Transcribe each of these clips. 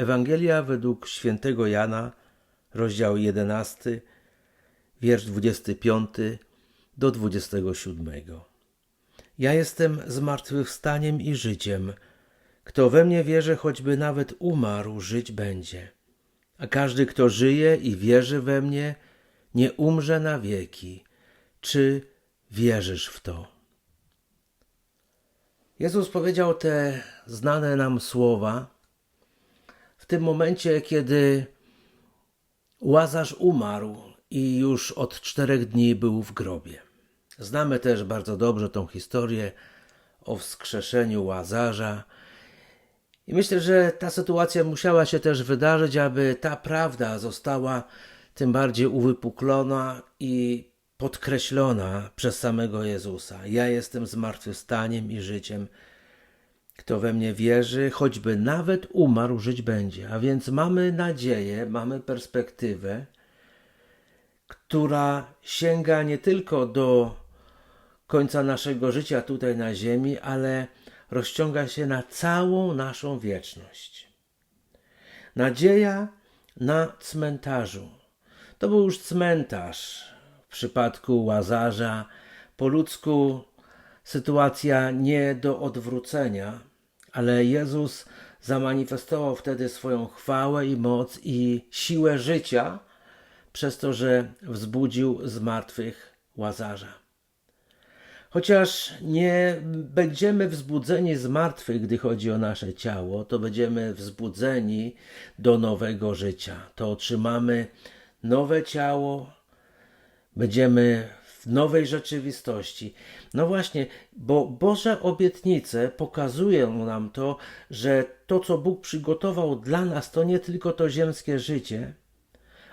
Ewangelia według świętego Jana, rozdział 11, wiersz 25 do 27. Ja jestem zmartwychwstaniem i życiem. Kto we mnie wierzy, choćby nawet umarł, żyć będzie. A każdy, kto żyje i wierzy we mnie, nie umrze na wieki. Czy wierzysz w to? Jezus powiedział te znane nam słowa tym momencie, kiedy Łazarz umarł i już od czterech dni był w grobie. Znamy też bardzo dobrze tą historię o wskrzeszeniu Łazarza. I myślę, że ta sytuacja musiała się też wydarzyć, aby ta prawda została tym bardziej uwypuklona i podkreślona przez samego Jezusa. Ja jestem zmartwychwstaniem i życiem. Kto we mnie wierzy, choćby nawet umarł, żyć będzie. A więc mamy nadzieję, mamy perspektywę, która sięga nie tylko do końca naszego życia tutaj na ziemi, ale rozciąga się na całą naszą wieczność. Nadzieja na cmentarzu. To był już cmentarz w przypadku łazarza. Po ludzku sytuacja nie do odwrócenia, ale Jezus zamanifestował wtedy swoją chwałę i moc i siłę życia przez to, że wzbudził z martwych łazarza. Chociaż nie będziemy wzbudzeni z martwych, gdy chodzi o nasze ciało, to będziemy wzbudzeni do nowego życia. To otrzymamy nowe ciało, będziemy w nowej rzeczywistości. No właśnie, bo Boże obietnice pokazują nam to, że to, co Bóg przygotował dla nas, to nie tylko to ziemskie życie,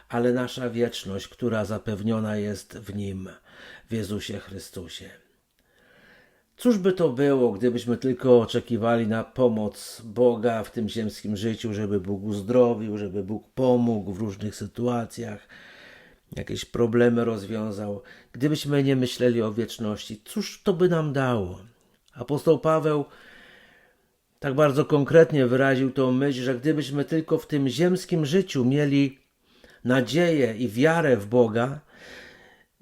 ale nasza wieczność, która zapewniona jest w Nim, w Jezusie Chrystusie. Cóż by to było, gdybyśmy tylko oczekiwali na pomoc Boga w tym ziemskim życiu, żeby Bóg uzdrowił, żeby Bóg pomógł w różnych sytuacjach, jakieś problemy rozwiązał. Gdybyśmy nie myśleli o wieczności, cóż to by nam dało? Apostoł Paweł tak bardzo konkretnie wyraził tą myśl, że gdybyśmy tylko w tym ziemskim życiu mieli nadzieję i wiarę w Boga,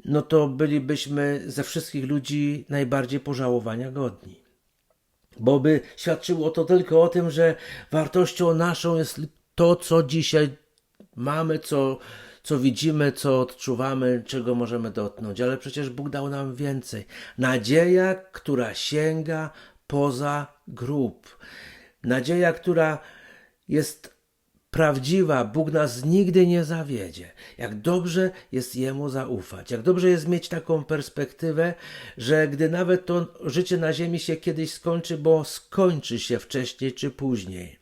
no to bylibyśmy ze wszystkich ludzi najbardziej pożałowania godni. Bo by świadczyło to tylko o tym, że wartością naszą jest to, co dzisiaj mamy, co, co widzimy, co odczuwamy, czego możemy dotknąć. Ale przecież Bóg dał nam więcej. Nadzieja, która sięga poza grób. Nadzieja, która jest prawdziwa, Bóg nas nigdy nie zawiedzie. Jak dobrze jest Jemu zaufać, jak dobrze jest mieć taką perspektywę, że gdy nawet to życie na ziemi się kiedyś skończy, bo skończy się wcześniej czy później,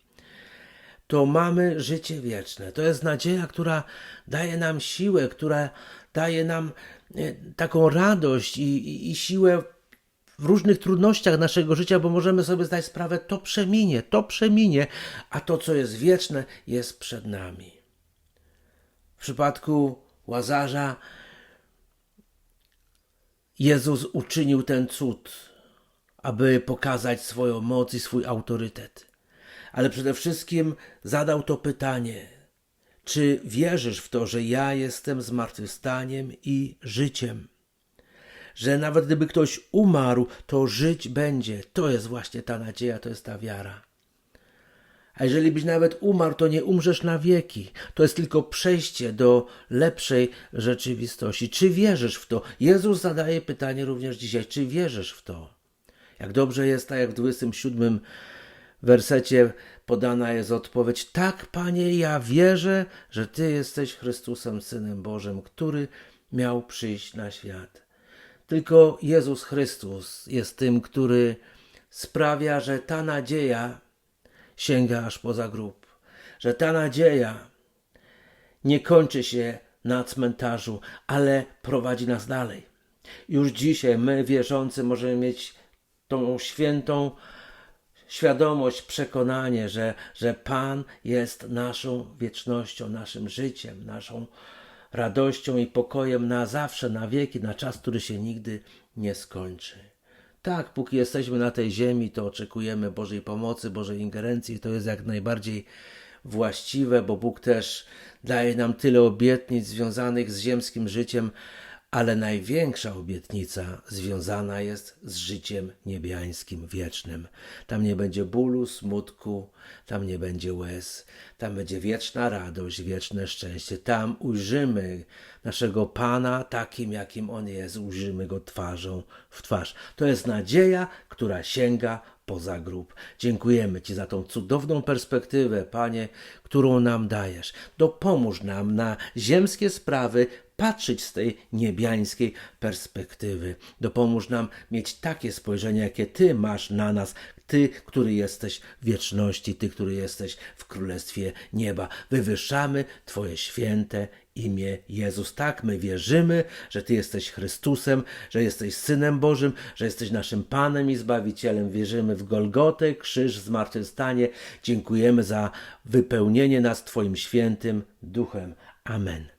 to mamy życie wieczne. To jest nadzieja, która daje nam siłę, która daje nam e, taką radość i, i, i siłę w różnych trudnościach naszego życia, bo możemy sobie zdać sprawę, to przeminie, to przeminie, a to, co jest wieczne, jest przed nami. W przypadku łazarza Jezus uczynił ten cud, aby pokazać swoją moc i swój autorytet. Ale przede wszystkim zadał to pytanie: czy wierzysz w to, że ja jestem zmartwychwstaniem i życiem? że nawet gdyby ktoś umarł, to żyć będzie. To jest właśnie ta nadzieja, to jest ta wiara. A jeżeli byś nawet umarł, to nie umrzesz na wieki. To jest tylko przejście do lepszej rzeczywistości. Czy wierzysz w to? Jezus zadaje pytanie również dzisiaj, czy wierzysz w to? Jak dobrze jest, tak jak w 27 wersecie podana jest odpowiedź: Tak, Panie, ja wierzę, że Ty jesteś Chrystusem, Synem Bożym, który miał przyjść na świat. Tylko Jezus Chrystus jest tym, który sprawia, że ta nadzieja sięga aż poza grób, że ta nadzieja nie kończy się na cmentarzu, ale prowadzi nas dalej. Już dzisiaj my, wierzący, możemy mieć tą świętą świadomość, przekonanie, że, że Pan jest naszą wiecznością, naszym życiem, naszą radością i pokojem na zawsze, na wieki, na czas, który się nigdy nie skończy. Tak, póki jesteśmy na tej ziemi, to oczekujemy Bożej pomocy, Bożej ingerencji. To jest jak najbardziej właściwe, bo Bóg też daje nam tyle obietnic związanych z ziemskim życiem, ale największa obietnica związana jest z życiem niebiańskim, wiecznym. Tam nie będzie bólu, smutku, tam nie będzie łez, tam będzie wieczna radość, wieczne szczęście. Tam ujrzymy naszego Pana takim, jakim On jest, ujrzymy Go twarzą w twarz. To jest nadzieja, która sięga poza grób. Dziękujemy Ci za tą cudowną perspektywę, Panie, którą nam dajesz. Dopomóż nam na ziemskie sprawy patrzeć z tej niebiańskiej perspektywy. Dopomóż nam mieć takie spojrzenie, jakie Ty masz na nas, Ty, który jesteś w wieczności, Ty, który jesteś w Królestwie Nieba. Wywyższamy Twoje święte imię Jezus. Tak, my wierzymy, że Ty jesteś Chrystusem, że jesteś Synem Bożym, że jesteś naszym Panem i Zbawicielem. Wierzymy w Golgotę, krzyż, zmartwychwstanie. Dziękujemy za wypełnienie nas Twoim świętym Duchem. Amen.